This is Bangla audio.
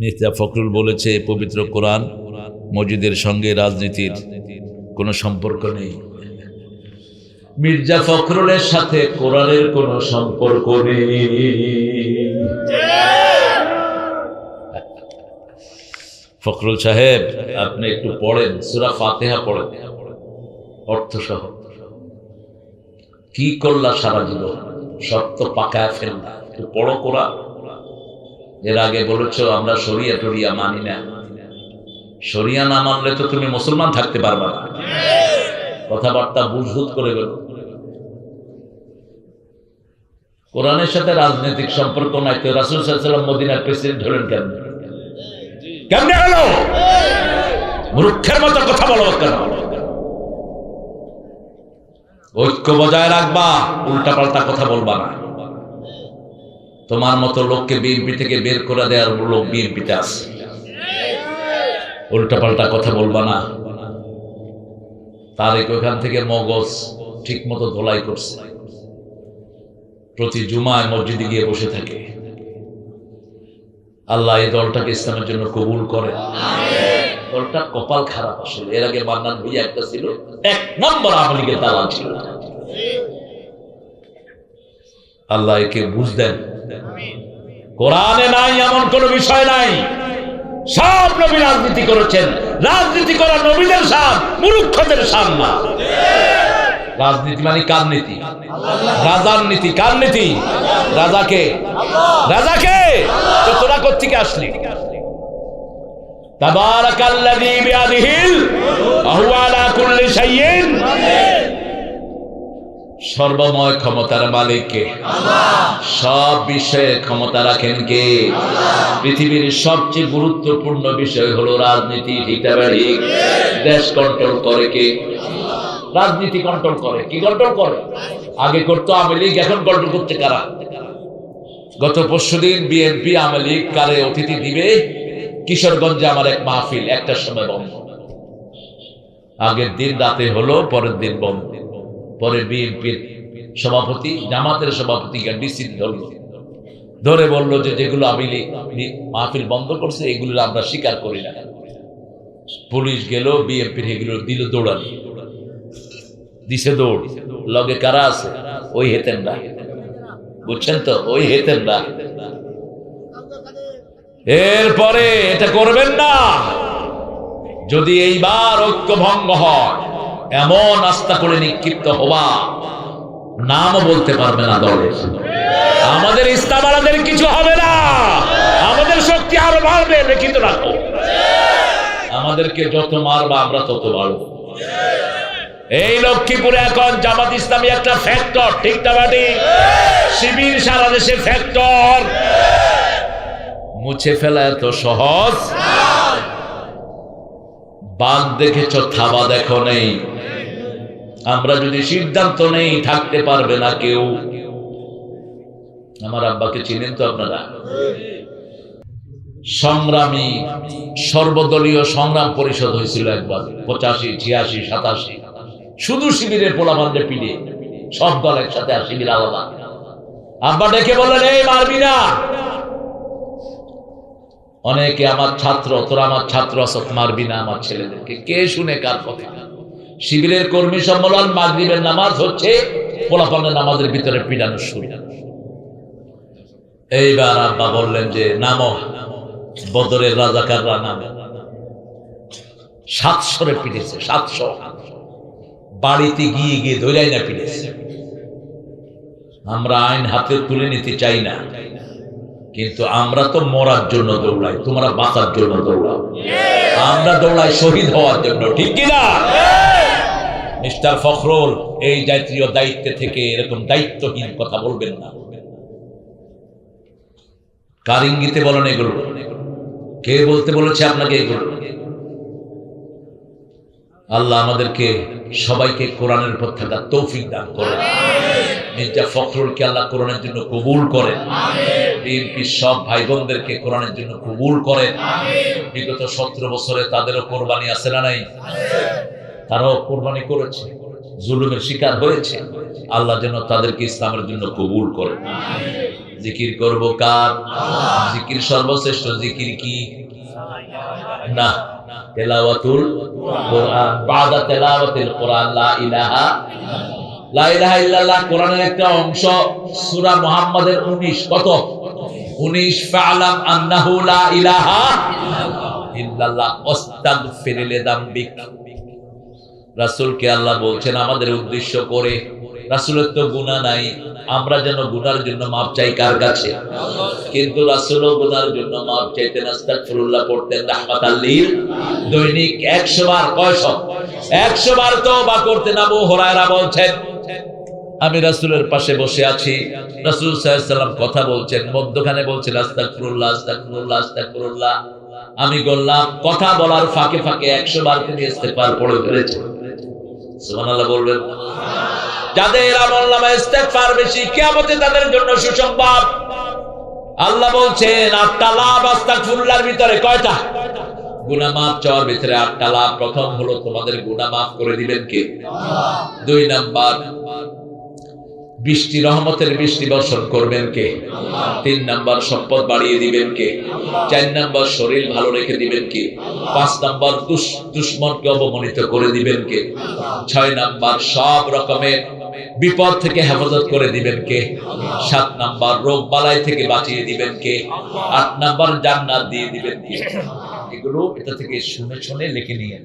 মির্জা ফখরুল বলেছে, পবিত্র কোরআন মসজিদের সঙ্গে রাজনীতির কোনো সম্পর্ক নেই। মির্জা ফখরুলের সাথে কোরআনের কোনো সম্পর্ক নেই। ফখরুল সাহেব, আপনি একটু পড়েন, সুরা ফাতেহা পড়েন। অর্থ সহ কি করলা সারা জীবন? সব তো পাকায় ফেললা। একটু পড়ো কোরআন। এর আগে বলেছ, আমরা সরিয়া টরিয়া মানি না। সরিয়া না মানলে তো তুমি মুসলমান থাকতে পারবা না। কথাবার্তা বুঝবুঝ করে গেল কোরআনের সাথে রাজনৈতিক সম্পর্ক নাই তো রাসুল সাল্লাম মদিনার প্রেসিডেন্ট হলেন কেন? কেমনে হলো? মূর্খের মতো কথা বলো কেন? ঐক্য বজায় রাখবা উল্টা পাল্টা কথা বলবা না। তোমার মতো লোককে বিএনপি থেকে বের করে দেওয়ার লোক বিএনপিতে আছে। উল্টা পাল্টা কথা বলবা না। তারেক ওইখান থেকে মগজ ঠিক মতো ধোলাই করছে। প্রতি জুমায় মসজিদে গিয়ে বসে থাকে। আল্লাহ এই দলটাকে ইসলামের জন্য কবুল করে। দলটা কপাল খারাপ আসলে। এর আগে মান্নান ভুইয়া একটা ছিল, এক নম্বর লীগের দালাল ছিল। আল্লাহ একে বুঝ দেন। কোরআনে নাই, এমন কোন বিষয় নাই। সব নবী রাজনীতি করেছেন। রাজনীতি করা নবীদের সান মূর্খদের সান না। রাজনীতি মানে কার নীতি? রাজার নীতি। কার নীতি? রাজাকে। রাজাকে? তোরা কোথেকে আসলি? তাবারাকাল্লাযী বিয়াদিহিল ওয়া আলা কুল্লি শাইইন সর্বময় ক্ষমতার মালিককে সব বিষয়ে ক্ষমতা রাখেন কে? পৃথিবীর সবচেয়ে গুরুত্বপূর্ণ বিষয় হলো রাজনীতি ঠিক দেশ কন্ট্রোল করে কে? রাজনীতি কন্ট্রোল করে। কি কন্ট্রোল করে? আগে করতো আওয়ামী লীগ এখন কন্ট্রোল করতে কারা? গত পরশুদিন বিএনপি আওয়ামী লীগ কারে অতিথি দিবে? কিশোরগঞ্জে আমার এক মাহফিল একটার সময় বন্ধ। আগের দিন রাতে হলো পরের দিন বন্ধ। পরে বিএনপির সভাপতি, জামাতের সভাপতি ডিসি ধরল। ধরে বলল যে যেগুলো আমি মাহফিল বন্ধ করছে, এগুলো আমরা স্বীকার করি না। পুলিশ গেল, বিএনপির এগুলো দিল দৌড়ানি দিছে দৌড়। লগে কারা আছে? ওই হেতেন না বুঝছেন তো? ওই হেতেন না এরপরে এটা করবেন না। যদি এইবার ঐক্য ভঙ্গ হয় এমন আস্থা করে নিক্ষিপ্ত হওয়া নামও বলতে পারবে না দলের আমাদের ইসলাম আমাদের কিছু হবে না। আমাদের শক্তি আরও বাড়বে লিখিত রাখো আমাদেরকে যত মারবা, আমরা তত বাড়বো। এই লক্ষ্মীপুরে এখন জামাত ইসলামী একটা ফ্যাক্টর ঠিক না বাড়ি শিবির সারা দেশে ফ্যাক্টর মুছে ফেলা এত সহজ? বাঘ দেখেছ, থাবা দেখো নেই। আমরা যদি সিদ্ধান্ত নেই, থাকতে পারবে না কেউ। আমার আব্বাকে চিনেন তো আপনারা? সংগ্রামী, সর্বদলীয় সংগ্রাম পরিষদ হয়েছিল একবার, পঁচাশি, ছিয়াশি, সাতাশি। শুধু শিবিরের পোলাপান্ডে পিড়ে সব দল একসাথে আর শিবির আলাদা। আব্বা ডেকে বললেন, এই মারবি না অনেকে, আমার ছাত্র, তোরা আমার ছাত্র মারবি না আমার ছেলেদেরকে। কে শুনে কার কথা? শিবিরের কর্মী সম্মেলন, মাগরিবের নামাজ হচ্ছে পোলাপানের নামাজের ভিতরে পিড়ানো শুরু এইবার আব্বা বললেন যে, নাম, বদরের রাজাকাররা নামে। সাতশোরে পিড়েছে সাতশো। বাড়িতে গিয়ে গিয়ে ধৈরাই না পিড়েছে আমরা আইন হাতে তুলে নিতে চাই না। কিন্তু আমরা তো মরার জন্য দৌড়াই, তোমরা বাঁচার জন্য দৌড়াও। আমরা দৌড়াই শহীদ হওয়ার জন্য, ঠিক কিনা? মিস্টার ফখরুল এই জাতীয় দায়িত্বে থেকে এরকম দায়িত্বহীন কথা বলবেন না। কার ইঙ্গিতে বলেন এগুলো? কে বলতে বলেছে আপনাকে এগুলো? আল্লাহ আমাদেরকে সবাইকে কোরআনের উপর থাকা তৌফিক দান করে মির্জা ফখরুলকে আল্লাহ কোরআনের জন্য কবুল করেন। বিএনপির সব ভাই বোনদেরকে কোরআনের জন্য কবুল করেন। বিগত সতেরো বছরে তাদেরও কোরবানি আছে না নাই? তারাও কোরবানি করেছে, জুলুমের শিকার হয়েছে। আল্লাহ যেন তাদেরকে ইসলামের জন্য কবুল করেন জিকির করব কার? জিকির সর্বশ্রেষ্ঠ জিকির কি? না। তেলাওয়াতুল কোরআন। বাদা তেলাওয়াতিল কোরআন, লা ইলাহা লা ইলাহা ইল্লাল্লাহ, কোরআনের একটা অংশ, সূরা মুহাম্মাদের 19 কত? 19 ফালাম আন্নাহু লা ইলাহা ইল্লাল্লাহ রাসূলকে আল্লাহ বলছেন, আমাদের উদ্দেশ্য করে রাসূলের তো গুনাহ নাই, আমরা যেন গুনার জন্য মাপ চাই কার কাছে? কিন্তু রাসূলও গুনার জন্য মাপ চাইতেন, আস্তাগফিরুল্লাহ পড়তেন রাহমাতাল লিল, দৈনিক 100 বার কয়শ 100 বার তওবা করতেন। আবু হুরায়রা বলছেন, আমি রাসূলের পাশে বসে আছি। রাসূল সাল্লাম কথা বলছেন, মধ্যখানে বলছেন, আস্তাগফিরুল্লাহ আস্তাগফিরুল্লাহ আস্তাগফিরুল্লাহ। আমি বললাম, কথা বলার ফাঁকে ফাঁকে 100 বার তিনি ইস্তেগফার পড়ে ফেলেছেন যাদের বেশি তাদের জন্য সুসংবাদ। আল্লাহ বলছেন, আটটা লাভ ভিতরে কয়টা? ভিতরে আটটা লাভ। প্রথম হলো, তোমাদের গুনাহ মাফ করে দিবেন কে? দুই নাম্বার বৃষ্টি, রহমতের বৃষ্টি বর্ষণ করবেন কে? তিন নাম্বার সম্পদ বাড়িয়ে দিবেন কে? চার নাম্বার শরীর ভালো রেখে দিবেন কে? পাঁচ নাম্বার দুশ্মনকে অবমানিত করে দিবেন কে? ছয় নাম্বার সব রকমের বিপদ থেকে হেফাজত করে দিবেন কে? সাত নাম্বার রোগ বালাই থেকে বাঁচিয়ে দিবেন কে? আট নাম্বার জান্নাত দিয়ে দিবেন কে? এগুলো এটা থেকে শুনে শুনে লিখে নিয়ে